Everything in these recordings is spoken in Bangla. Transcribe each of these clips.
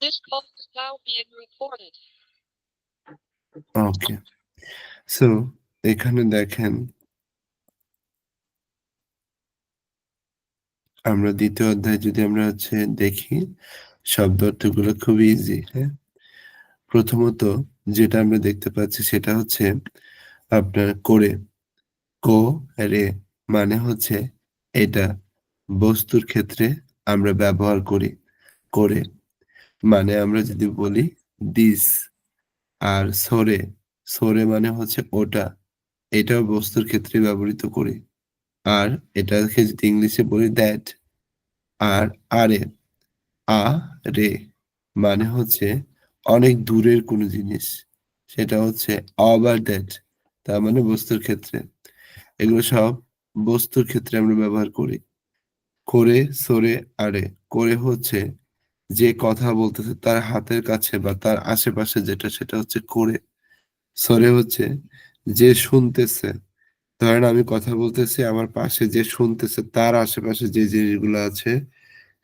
This call is now being recorded. Okay so এখানে দেখেন, আমরা দ্বিতীয় অধ্যায় যদি আমরা হচ্ছে দেখি, শব্দ অর্থগুলো খুবই ইজি হ্যাঁ? প্রথমত যেটা আমরা দেখতে পাচ্ছি সেটা হচ্ছে আপনার করে, কো, রে মানে হচ্ছে এটা, বস্তুর ক্ষেত্রে আমরা ব্যবহার করি, করে। মানে আমরা যদি বলি দিস আর সরে সরে মানে হচ্ছে ওটা। এটাও বস্তুর ক্ষেত্রে ব্যবহৃত করি। আর এটাকে যদি ইংলিশে বলি দ্যাট আর আরে আ, রে মানে হচ্ছে অনেক দূরের কোনো জিনিস। সেটা হচ্ছে অবার দ্যাট তার মানে বস্তুর ক্ষেত্রে। এগুলো সব বস্তুর ক্ষেত্রে আমরা ব্যবহার করি। করে, সরে, আরে। করে হচ্ছে যে কথা বলতেছে তার হাতের কাছে বা তার আশেপাশে যেটা, সেটা হচ্ছে করে। সরে হচ্ছে যে শুনতেছে। ধরেন আমি কথা বলতেছি, আমার পাশে যে শুনতেছে তার আশেপাশে যে জিনিসগুলো আছে,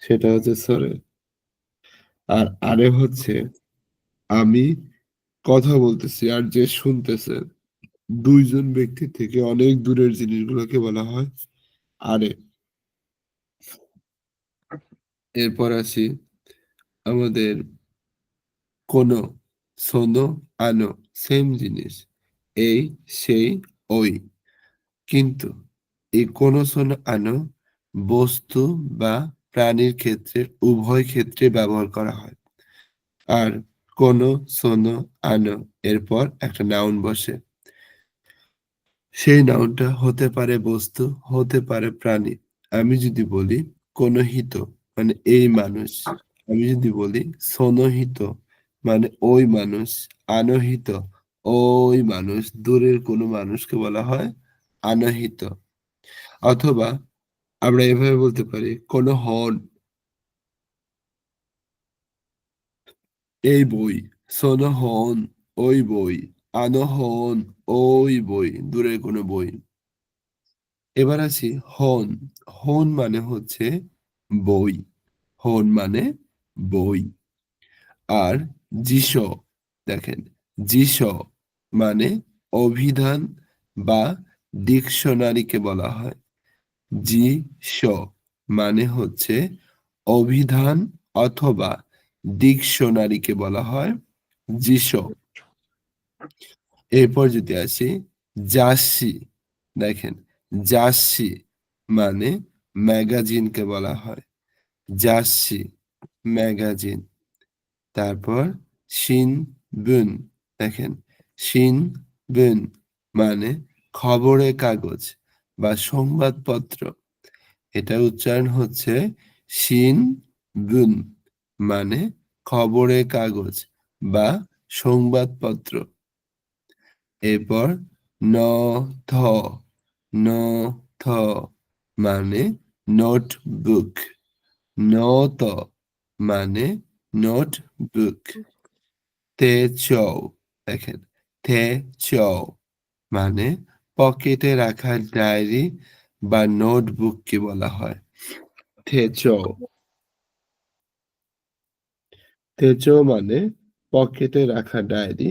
সেটা হচ্ছে সরে। আর আরে হচ্ছে আমি কথা বলতেছি আর যে শুনতেছে, দুইজন ব্যক্তি থেকে অনেক দূরের জিনিসগুলোকে বলা হয় আরে। এরপর আসি আমাদের কোনো সোনো আনো সেম জিনিস, এই, সেই, ওই। কিন্তু এই কোনো সোনো আনো, বস্তু বা প্রাণীর ক্ষেত্রে, উভয় ক্ষেত্রে ব্যবহার করা হয়। আর কোন সোনো আনো, এরপর একটা নাউন বসে। সেই নাউনটা হতে পারে বস্তু, হতে পারে প্রাণী। আমি যদি বলি কোন হিত মানে এই মানুষ আমি যদি বলি, সনহিত মানে ওই মানুষ, আনহিত, ওই মানুষ, দূরের কোনো মানুষকে বলা হয় আনহিত। অথবা আমরা এভাবে বলতে পারি, কোনো হন এই বই সোনো হন ওই বই আনো হন ওই বই, দূরের কোনো বই। এবার আছি হন। হন মানে হচ্ছে বই। হন মানে বই। আর জিস, দেখেন, জিস মানে অভিধান বা ডিকশনারিকে বলা হয়। জি স মানে হচ্ছে অভিধান অথবা ডিকশনারিকে বলা হয় জিস। এরপর যদি আসি জাসি দেখেন জাসি মানে ম্যাগাজিনকে বলা হয়। জাসি ম্যাগাজিন তারপর শিন বুন দেখেন শিন বুন মানে খবরের কাগজ বা সংবাদপত্র। এটা উচ্চারণ হচ্ছে শিন বুন মানে খবরের কাগজ বা সংবাদপত্র। এরপর ন থ ন থ মানে নোটবুক। নত মানে নোটবুক তে চৌ, দেখেন থে চৌ মানে পকেটে রাখা ডায়েরি বা নোটবুককে বলা হয়। থেচৌ থেচৌ মানে পকেটে রাখা ডায়েরি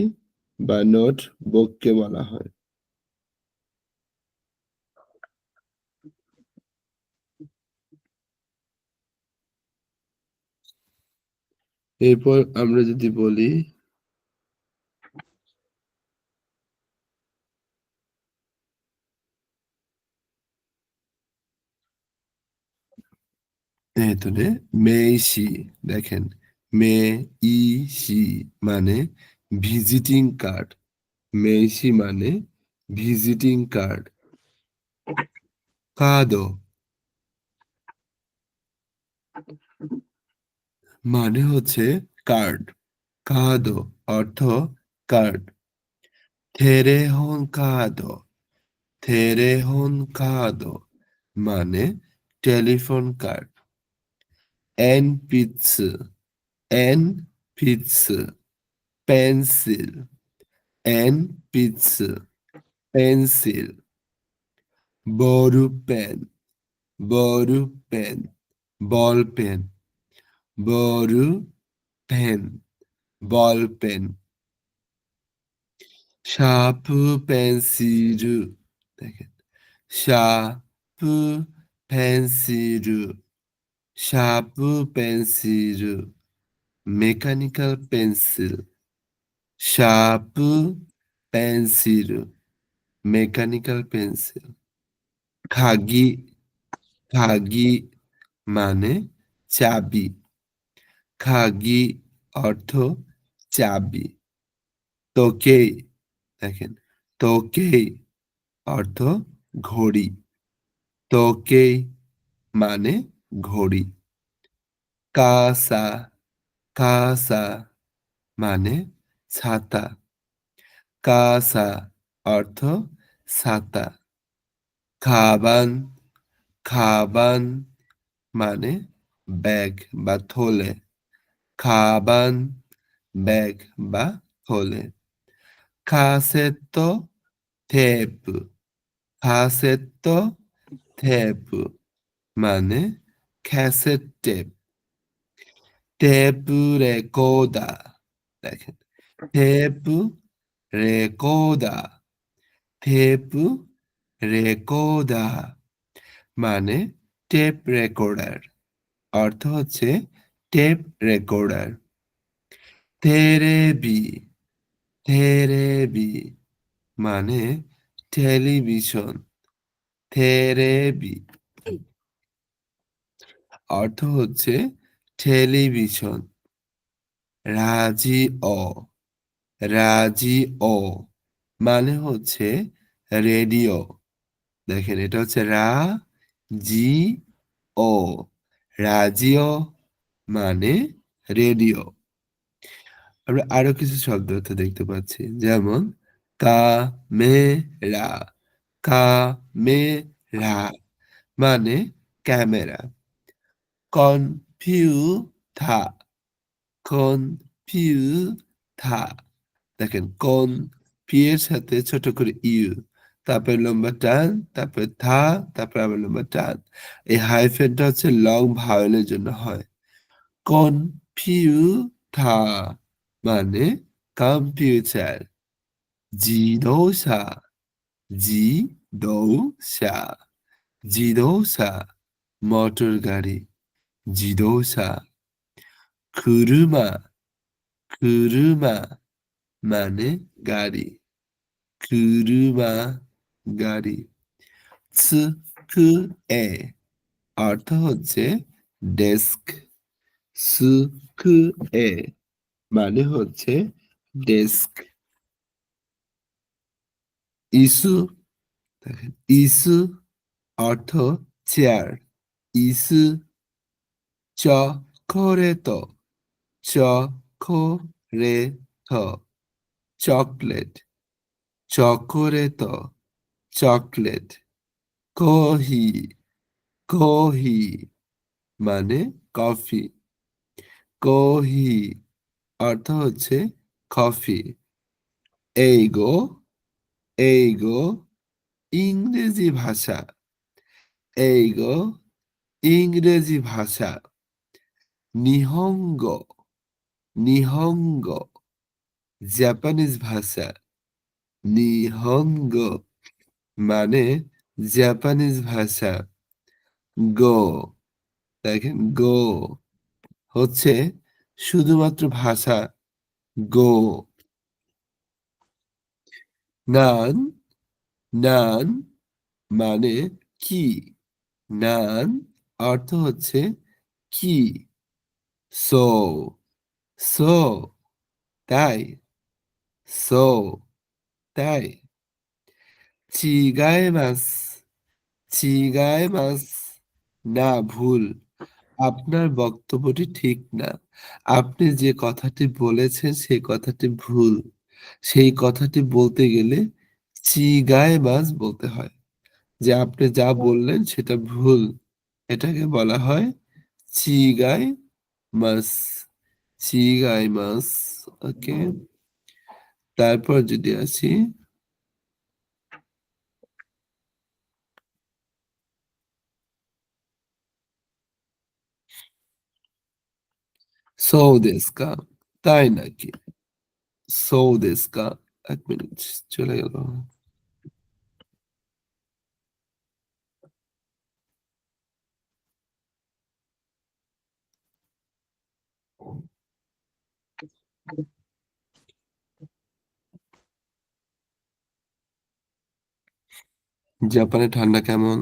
বা নোটবুককে বলা হয়। এরপর আমরা যদি বলি ভেতরে মেইসি দেখেন, মে ই সি মানে ভিজিটিং কার্ড মেইসি মানে ভিজিটিং কার্ড। কাদো। মানে হচ্ছে কার্ড। কাদো অর্থ কার্ড। থেরে হন কাদো। থেরে হন কাদো মানে টেলিফোন কার্ড। এন পিৎস এন পিৎস পেন্সিল। এন পিৎস পেন্সিল। বড়ু পেন। বড়ু পেন। Ball pen. বড়ু পেন বল পেন শার্পু পেন্সিল দেখেন। শার্পু পেন্সিল শার্পু পেন্সিল মেকানিক্যাল পেন্সিল শার্পু পেন্সিল মেকানিক্যাল পেন্সিল খাগি খাগি মানে চাবি। খাগি, অর্থ চাবি। তোকেই দেখেন তোকেই অর্থ ঘড়ি। তোকেই মানে ঘড়ি। কাসা কাসা মানে ছাতা। কাসা অর্থ ছাতা। খাবান খাবান মানে ব্যাগ বা থলে। খাবান ব্যাগ বা থলে। কাসেত্তো টেপ কাসেত্তো টেপ মানে ক্যাসেট টেপ টেপ রেকর্ডার দেখেন। টেপ রেকর্ডার টেপ রেকর্ডার মানে টেপ রেকর্ডার অর্থ হচ্ছে টেপ রেকর্ডার তেরেবি তেরেবি মানে টেলিভিশন তেরেবি অর্থ হচ্ছে টেলিভিশন রাজি অ রাজি অ মানে হচ্ছে রেডিও দেখেন এটা হচ্ছে রা, জি ও রাজিও মানে রেডিও। আমরা আরও কিছু শব্দ দেখতে পাচ্ছি, যেমন কা মে রা কা মে রা মানে ক্যামেরা। কনফিউথা কনফিউথা দেখেন, কন, পি এর সাথে ছোট করে ইউ, তারপরে লম্বা টান, তারপরে থা, তারপরে আবার লম্বা টান। এই হাইফেনটা হচ্ছে লং ভাওয়েলের জন্য হয়। কনফিউথা মানে কম্পিউটার জিদোসা জি দৌসা জিদোসা মোটর গাড়ি জিদোসা খুরুমা খুরুমা মানে গাড়ি খুরুমা গাড়ি সুকু এ অর্থ হচ্ছে ডেস্ক সুকু এ মানে হচ্ছে ডেস্ক। ইসু ইসু অর্থ চেয়ার। ইসু চকোরেত চকোরেত, চকলেট। চকোরেত, চকলেট। কহি কহি মানে কফি। কহি, অর্থ হচ্ছে কফি। এই গো এই গো, ইংরেজি ভাষা। এই গো, ইংরেজি ভাষা। নিহঙ্গ নিহঙ্গ, জাপানিজ ভাষা। নিহঙ্গ মানে জাপানিজ ভাষা। গো, দেখেন, গো। হচ্ছে শুধুমাত্র ভাষা গো। নান নান মানে কি? নান অর্থ হচ্ছে কি? সো সো, তাই। সো, তাই। চিগায় মাস চিগাইমাস চিগাইমাস না ভুল। আপনার বক্তব্যটি ঠিক না। আপনি যে কথাটি বলেছেন, সেই কথাটি ভুল। সেই কথাটি বলতে গেলে চিগাইমাস বলতে হয়। যে আপনি যা বললেন, সেটা ভুল। এটাকে বলা হয় চিগাই মাস। চিগাই মাস। ওকে। তারপর যদি আসি সৌ দেশ তাই নাকি? সৌ দেশু কা? ১ মিনিট চলে গেল। জাপানে ঠান্ডা কেমন?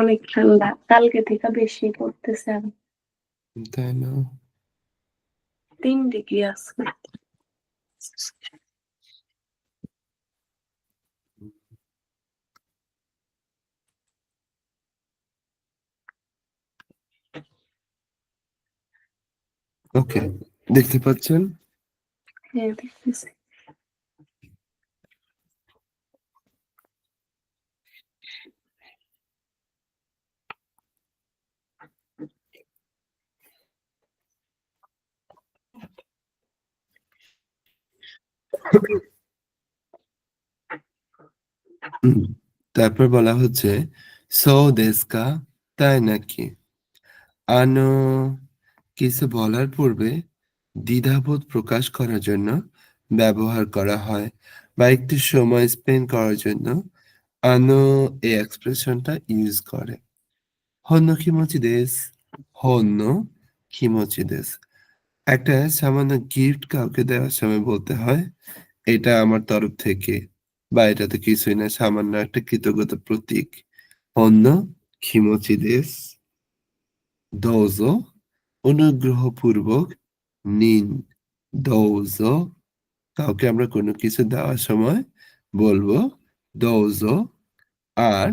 অনেক ঠান্ডা। কালকে থেকে বেশি পড়তেছে আরও। তাই না? ৩ ডিগ্রি আজকে। ওকে। দেখতে পাচ্ছেন? হ্যাঁ, দেখতেছি। তারপর বলা হচ্ছে সৌ দেশু তাই নাকি? আনো কিছু বলার পূর্বে দ্বিধাবোধ প্রকাশ করার জন্য ব্যবহার করা হয় বা একটু সময় স্পেন্ড করার জন্য আনো এই এক্সপ্রেশনটা ইউজ করে। হন্নো কিমোচি দেসু, হন্নো কিমোচি দেসু। একটা সামান্য গিফট কাউকে দেওয়ার সময় বলতে হয়, এটা আমার তরফ থেকে বা এটা তো কিছুই না সামান্য একটা কৃতজ্ঞতা প্রতীক। অন্য কিমোচি দেশ দোজো অনুগ্রহপূর্বক নিন। দোজো কাউকে আমরা কোনো কিছু দেওয়ার সময় বলব দোজো আর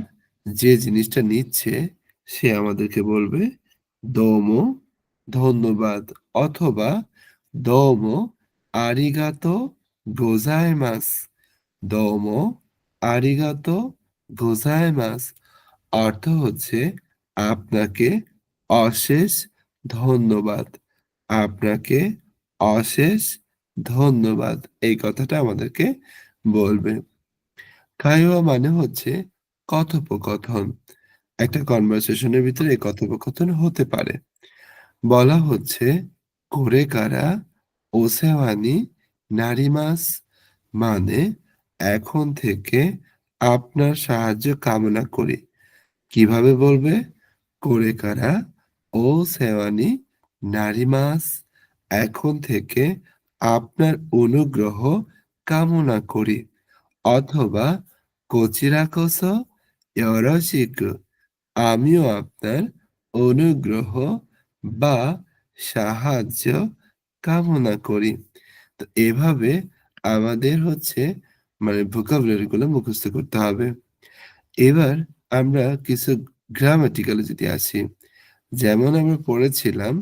যে জিনিসটা নিচ্ছে সে আমাদেরকে বলবে দোমো ধন্যবাদ অথবা, দোমো আরিগাতো গোজাইমাসু। দোমো আরিগাতো গোজাইমাসু অর্থ হচ্ছে আপনাকে অশেষ ধন্যবাদ। আপনাকে অশেষ ধন্যবাদ। এই কথাটা আমাদেরকে বলবে। কাইওয়া মানে হচ্ছে কথোপকথন। একটা কনভারসেশন এর ভিতরে কথোপকথন হতে পারে। বলা হচ্ছে, কোরে কারা ওসেওয়া নি নারিমাসু মানে এখন থেকে আপনার সাহায্য কামনা করি। কীভাবে বলবে? কোরে কারা ওসেওয়া নি নারিমাসু এখন থেকে আপনার অনুগ্রহ কামনা করি। অথবা, কোচিরাকোসো ইয়োরোশিকু আমিও আপনার অনুগ্রহ বা সাহায্য কামনা করি। তো এভাবে আমাদের হচ্ছে মানে ভোকাবুলারি গুলো মুখস্থ করতে হবে। এবার আমরা কিছু গ্রামাটিক্যাল যদি আসি, যেমন আমরা পড়েছিলাম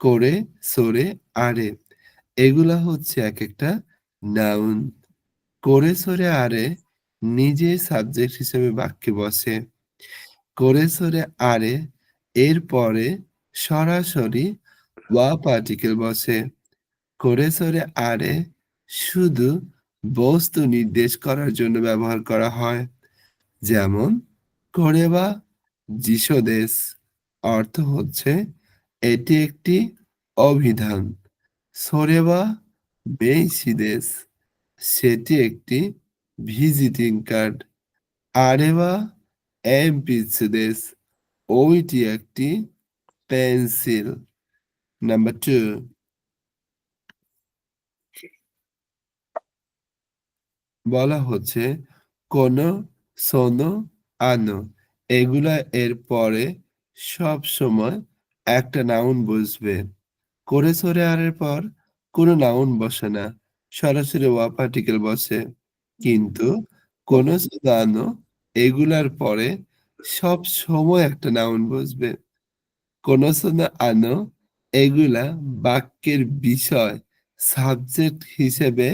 করে সরে আরে এগুলা হচ্ছে এক একটা নাউন। করে সরে আরে নিজে সাবজেক্ট হিসেবে বাক্যে বসে। করে সরে আরে এর পরে সরাসরি ওয়া পার্টিকেল বসে। কোরে, সোরে, আরে শুধু বস্তু নির্দেশ করার জন্য ব্যবহার করা হয়। যেমন কোরে ওয়া জিশো অর্থ হচ্ছে এটি একটি অভিধান। সোরে ওয়া মেইশি দেসু সেটি একটি ভিজিটিং কার্ড। আরে ওয়া এনপিৎসু দেসু ওইটি একটি পেন্সিল। নাম্বার 2 বলা হচ্ছে কোনো, সোনো, আনো এগুলা এর পরে সবসময় একটা নাউন বসবে। কোরে, সোরে, আরের পর কোনো নাউন বসে না। সরাসরি ওয়া পার্টিকেল বসে। কিন্তু কোনো, সোনো, আনো এগুলার পরে সবসময় একটা নাউন বসবে। কোনো, সোনো, আনো এগুলা বাক্যের বিষয় সাবজেক্ট হিসেবে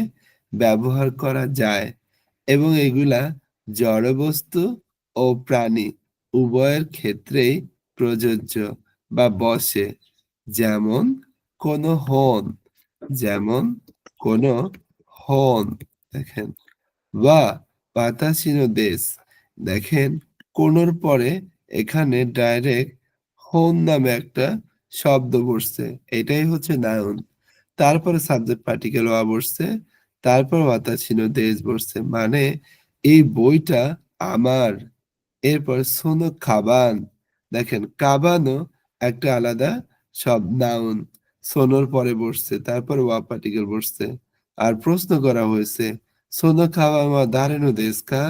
ব্যবহার করা যায় এবং এগুলা জড়বস্তু ও প্রাণী উভয়ের ক্ষেত্রেই প্রযোজ্য বা বসে। যেমন কোনো হন, যেমন কোনো হন দেখেন। বা ওয়াতাশি দেশ দেখেন কোনোর পরে এখানে ডাইরেক্ট হন নামে একটা শব্দ বসছে। এটাই হচ্ছে নায়ন। তারপরে সাবজেক্ট পার্টিকেল ওয়া বসছে, তারপর ওয়াতাসিন দেশ বসছে। মানে এই বইটা আমার, এরপর সোনো খাবান দেখেন, কাবানও একটা আলাদা সব নাউন। সোনোর পরে বসছে, তারপর ওয়া পার্টিকেল বসছে। আর প্রশ্ন করা হয়েছে, সোনো খাওয়া দাঁড়ানো দেশকা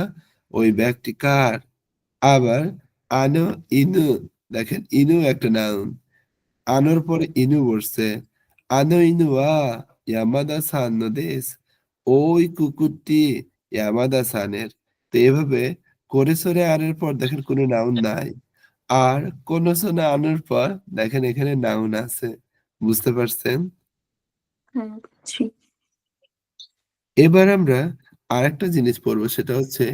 ওই ব্যক্তি কার? আবার আনো ইনু। দেখেন ইনু একটা নাউন আনোর পরে ইনু বসছে আনো ইনু ওয়া ইয়ামাদা সান দেশ ওই কুকুরটি ইয়ামাদা সানের। তো এভাবে করে সরে আনের পর দেখেন কোনো নাউন নাই। আর কোন সোনা আনোর পর দেখেন এখানে নাউন আছে। বুঝতে পারছেন? হ্যাঁ এবার আমরা আরেকটা জিনিস পড়ব সেটা হচ্ছে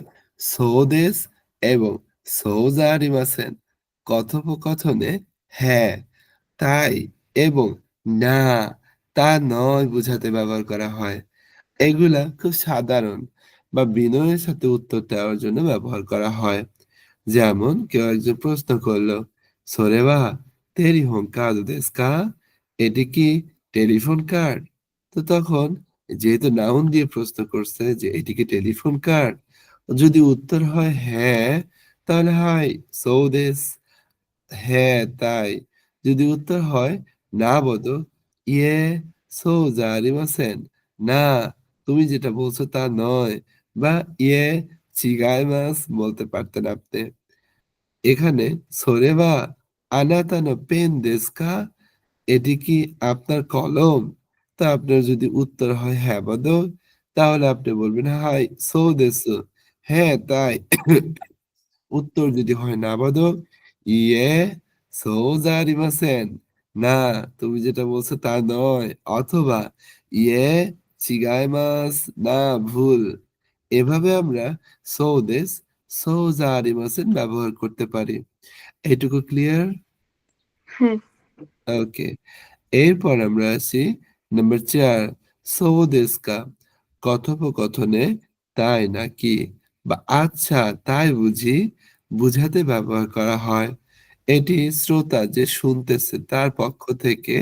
সৌদেশ এবং সৌজারিমাসেন কথোপকথনে হ্যাঁ তাই এবং না, তা নয় বোঝাতে ব্যবহার করা হয়। এগুলা খুব সাধারণ বা বিনয়ের সাথে উত্তর দেওয়ার জন্য ব্যবহার করা হয়। যেমন কেউ একজন প্রশ্ন করল সোরেবা তেরি হোম কার্ড দেশকা এটি কি টেলিফোন কার্ড? তো তখন যেহেতু নাউন দিয়ে প্রশ্ন করছে যে, এটি কি টেলিফোন কার্ড? যদি উত্তর হয় হ্যাঁ তাহলে হয় সৌদেশ হ্যাঁ তাই। যদি উত্তর হয়, না বলো ইয়ে সৌজারিমাসেন না, তুমি যেটা বলছো তা নয়। বা ইয়ে চিগাইমাস বলতে পারতেন আপনি। এখানে সোরেবা আনাতানো পেন দেশকা এটি কি আপনার কলম? তা আপনার যদি উত্তর হয় হ্যাঁ বদল তাহলে আপনি বলবেন, হাই, সো দেশ হ্যাঁ তাই। উত্তর যদি হয়, না বদল ইয়ে সো জারিমাসেন না তুমি যেটা বলছো তা নয়। অথবা ইয়ে চিগাইমাস না ভুল। এভাবে আমরা সৌদেশ সৌজারিমাসেন ব্যবহার করতে পারি। এটুকু ক্লিয়ার ওকে। এরপর আমরা আসি নাম্বার চার সৌদেশকা। কথোপকথনে তাই নাকি? বা আচ্ছা তাই বুঝি বুঝাতে ব্যবহার করা হয়। এটি শ্রোতা যে শুনতেছে তার পক্ষ থেকে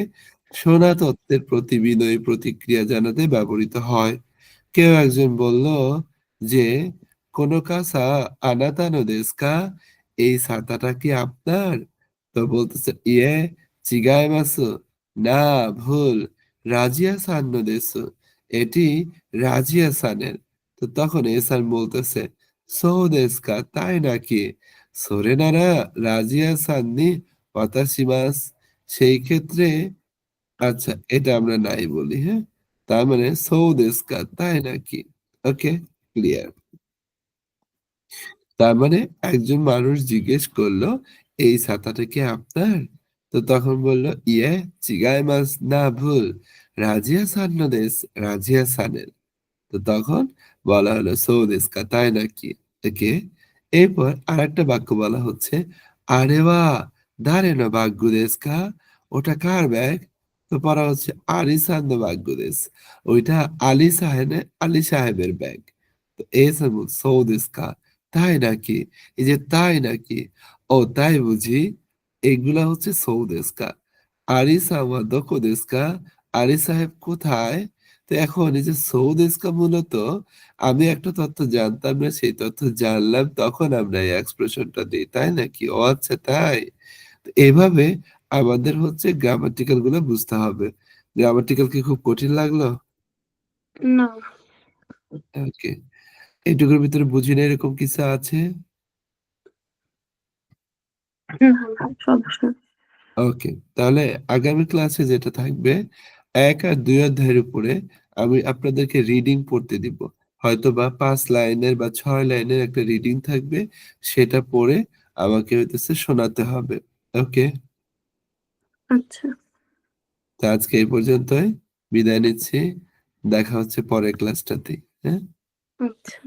শোনা তত্ত্বের প্রতি বিনয়ী প্রতিক্রিয়া জানাতে ব্যবহৃত হয়। কেউ একজন বলল যে, কোন কাসা আনাতানো দেশকা, এই ছাতাটা কি আপনার? তো বলতেছে ইয়ে চিগাইমাসু না, ভুল, রাজিয়া সান্ন দেশু, এটি রাজিয়া সানের। তো তখন এসান বলতেছে সৌদেশকা তাই নাকি সোরেনারা রাজিয়া সাননি সেই ক্ষেত্রে আচ্ছা এটা আমরা নাই বলি হ্যাঁ? তার মানে সৌদেশকা তাই নাকি ওকে, ক্লিয়ার। তার মানে একজন মানুষ জিজ্ঞেস করল, এই ছাতাটা কি আপনার? তো তখন বলল ইয়ে চিগাই মাস না, ভুল। রাজিয়া সান্ন দেশ রাজিয়া সানের। তো তখন বলা হলো সৌদেশ তাই নাকি? ওকে এরপর আর একটা বাক্য বলা হচ্ছে, আরে বা, দাঁড়ে না বাগ্য দেশ কা ওটা কার ব্যাগ? তো পড়া হচ্ছে আলি সান্দ বাগ্য দেশ ওইটা আলী সাহেবের আলী সাহেবের ব্যাগ। তো এই সৌদেশ কা তাই নাকি? এই যে তাই নাকি? ও, তাই বুঝি, এগুলা হচ্ছে সৌদেশকা। আরিসা ওয়া দোকোদেশকা আরি সাহেব কোথায়? তো এখন এই যে সৌদেশকা মূলত আমি একটা তথ্য জানতাম না সেই তথ্য জানলাম তখন আমরা এই এক্সপ্রেশনটা দিই তাই নাকি ও আচ্ছা তাই? এভাবে আমাদের হচ্ছে গ্রামাটিক্যালগুলো বুঝতে হবে। গ্রামাটিক্যাল কি খুব কঠিন লাগল? না। ওকে এইটুকুর ভিতরে বুঝি না এরকম কিছু আছে। ওকে তাহলে আগামী ক্লাসে যেটা থাকবে এক আর দুই অধ্যায়ের উপরে আমি আপনাদেরকে রিডিং পড়তে দিব। হয়তো বা পাঁচ লাইনের বা ছয় লাইনের একটা রিডিং থাকবে সেটা পড়ে আমাকে হইতেছে শোনাতে হবে। ওকে? আচ্ছা। তো আজকে এই পর্যন্তই। বিদায় নিচ্ছি। দেখা হচ্ছে পরের ক্লাসটাতে হ্যাঁ? আচ্ছা।